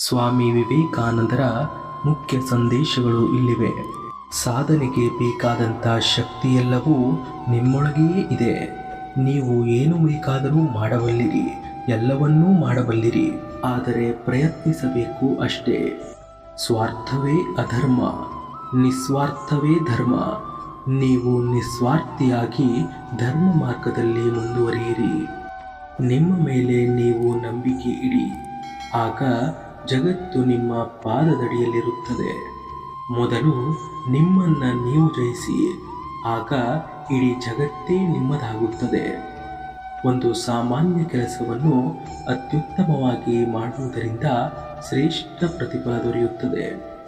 ಸ್ವಾಮಿ ವಿವೇಕಾನಂದರ ಮುಖ್ಯ ಸಂದೇಶಗಳು ಇಲ್ಲಿವೆ. ಸಾಧನೆಗೆ ಬೇಕಾದಂಥ ಶಕ್ತಿಯೆಲ್ಲವೂ ನಿಮ್ಮೊಳಗೆಯೇ ಇದೆ. ನೀವು ಏನು ಬೇಕಾದರೂ ಮಾಡಬಲ್ಲಿರಿ, ಎಲ್ಲವನ್ನೂ ಮಾಡಬಲ್ಲಿರಿ, ಆದರೆ ಪ್ರಯತ್ನಿಸಬೇಕು ಅಷ್ಟೇ. ಸ್ವಾರ್ಥವೇ ಅಧರ್ಮ, ನಿಸ್ವಾರ್ಥವೇ ಧರ್ಮ. ನೀವು ನಿಸ್ವಾರ್ಥಿಯಾಗಿ ಧರ್ಮ ಮಾರ್ಗದಲ್ಲಿ ಮುಂದುವರಿಯಿರಿ. ನಿಮ್ಮ ಮೇಲೆ ನೀವು ನಂಬಿಕೆ ಇಡಿ. ಆಗ ಜಗತ್ತು ನಿಮ್ಮ ಪಾದದಡಿಯಲ್ಲಿರುತ್ತದೆ. ಮೊದಲು ನಿಮ್ಮನ್ನು ನೀವು ಜಯಿಸಿ, ಆಗ ಇಡೀ ಜಗತ್ತೇ ನಿಮ್ಮದಾಗುತ್ತದೆ. ಒಂದು ಸಾಮಾನ್ಯ ಕೆಲಸವನ್ನು ಅತ್ಯುತ್ತಮವಾಗಿ ಮಾಡುವುದರಿಂದ ಶ್ರೇಷ್ಠ ಪ್ರತಿಫಲ ದೊರೆಯುತ್ತದೆ.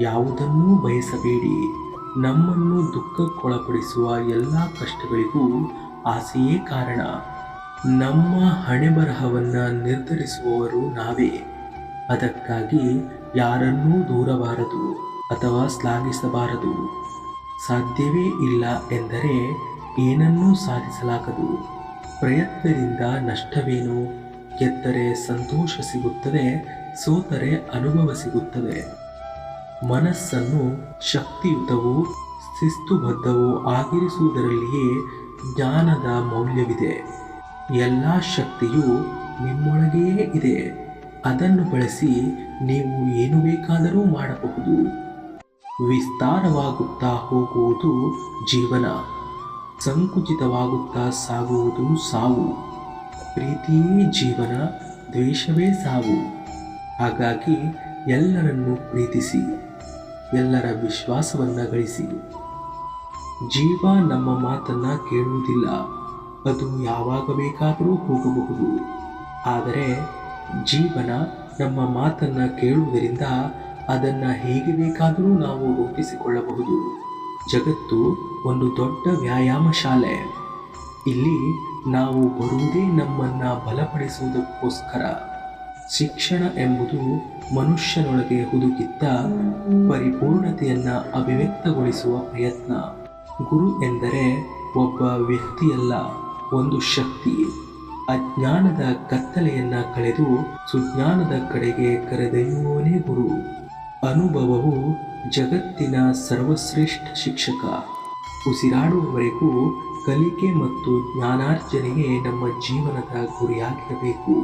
ಯಾವುದನ್ನೂ ಬಯಸಬೇಡಿ. ನಮ್ಮನ್ನು ದುಃಖಕ್ಕೊಳಪಡಿಸುವ ಎಲ್ಲ ಕಷ್ಟಗಳಿಗೂ ಆಸೆಯೇ ಕಾರಣ. ನಮ್ಮ ಹಣೆಬರಹವನ್ನು ನಿರ್ಧರಿಸುವವರು ನಾವೇ. ಅದಕ್ಕಾಗಿ ಯಾರನ್ನೂ ದೂರಬಾರದು ಅಥವಾ ಶ್ಲಾಘಿಸಬಾರದು. ಸಾಧ್ಯವೇ ಇಲ್ಲ ಎಂದರೆ ಏನನ್ನೂ ಸಾಧಿಸಲಾಗದು. ಪ್ರಯತ್ನದಿಂದ ನಷ್ಟವೇನು? ಗೆದ್ದರೆ ಸಂತೋಷ ಸಿಗುತ್ತದೆ, ಸೋತರೆ ಅನುಭವ ಸಿಗುತ್ತದೆ. ಮನಸ್ಸನ್ನು ಶಕ್ತಿಯುತವೂ, ಶಿಸ್ತುಬದ್ಧವೂ ಆಗಿರಿಸುವುದರಲ್ಲಿಯೇ ಜ್ಞಾನದ ಮೌಲ್ಯವಿದೆ. ಎಲ್ಲ ಶಕ್ತಿಯು ನಿಮ್ಮೊಳಗೆಯೇ ಇದೆ. ಅದನ್ನು ಬಳಸಿ ನೀವು ಏನು ಬೇಕಾದರೂ ಮಾಡಬಹುದು. ವಿಸ್ತಾರವಾಗುತ್ತಾ ಹೋಗುವುದು ಜೀವನ. ಸಂಕುಚಿತವಾಗುತ್ತಾ ಸಾಗುವುದು ಸಾವು. ಪ್ರೀತಿಯೇ ಜೀವನ, ದ್ವೇಷವೇ ಸಾವು. ಹಾಗಾಗಿ ಎಲ್ಲರನ್ನು ಪ್ರೀತಿಸಿ, ಎಲ್ಲರ ವಿಶ್ವಾಸವನ್ನು ಗಳಿಸಿ. ಜೀವ ನಮ್ಮ ಮಾತನ್ನು ಕೇಳುವುದಿಲ್ಲ. ಅದು ಯಾವಾಗ ಬೇಕಾದರೂ ಹೋಗಬಹುದು. ಆದರೆ ಜೀವನ ನಮ್ಮ ಮಾತನ್ನು ಕೇಳುವುದರಿಂದ ಅದನ್ನು ಹೇಗೆ ಬೇಕಾದರೂ ನಾವು ರೂಪಿಸಿಕೊಳ್ಳಬಹುದು. ಜಗತ್ತು ಒಂದು ದೊಡ್ಡ ವ್ಯಾಯಾಮ ಶಾಲೆ ಇಲ್ಲಿ ನಾವು ಬರುವುದೇ ನಮ್ಮನ್ನು ಬಲಪಡಿಸುವುದಕ್ಕೋಸ್ಕರ. ಶಿಕ್ಷಣ ಎಂಬುದು ಮನುಷ್ಯನೊಳಗೆ ಹುದುಗಿದ್ದ ಪರಿಪೂರ್ಣತೆಯನ್ನು ಅಭಿವ್ಯಕ್ತಗೊಳಿಸುವ ಪ್ರಯತ್ನ. ಗುರು ಎಂದರೆ ಒಬ್ಬ ವ್ಯಕ್ತಿಯಲ್ಲ, ಒಂದು ಶಕ್ತಿ. ಅಜ್ಞಾನದ ಕತ್ತಲೆಯನ್ನ ಕಳೆದು ಸುಜ್ಞಾನದ ಕಡೆಗೆ ಕರೆದೊಯ್ಯುವನೇ ಗುರು. ಅನುಭವವು ಜಗತ್ತಿನ ಸರ್ವಶ್ರೇಷ್ಠ ಶಿಕ್ಷಕ. ಉಸಿರಾಡುವವರೆಗೂ ಕಲಿಕೆ ಮತ್ತು ಜ್ಞಾನಾರ್ಜನೆಯೇ ನಮ್ಮ ಜೀವನದ ಗುರಿಯಾಗಿರಬೇಕು.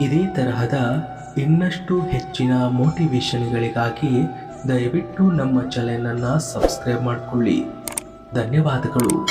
ಇದೇ ತರಹದ ಇನ್ನಷ್ಟು ಹೆಚ್ಚಿನ ಮೋಟಿವೇಶನ್ಗಳಿಗಾಗಿ ದಯವಿಟ್ಟು ನಮ್ಮ ಚಾನೆಲನ್ನು ಸಬ್ಸ್ಕ್ರೈಬ್ ಮಾಡಿಕೊಳ್ಳಿ. ಧನ್ಯವಾದಗಳು.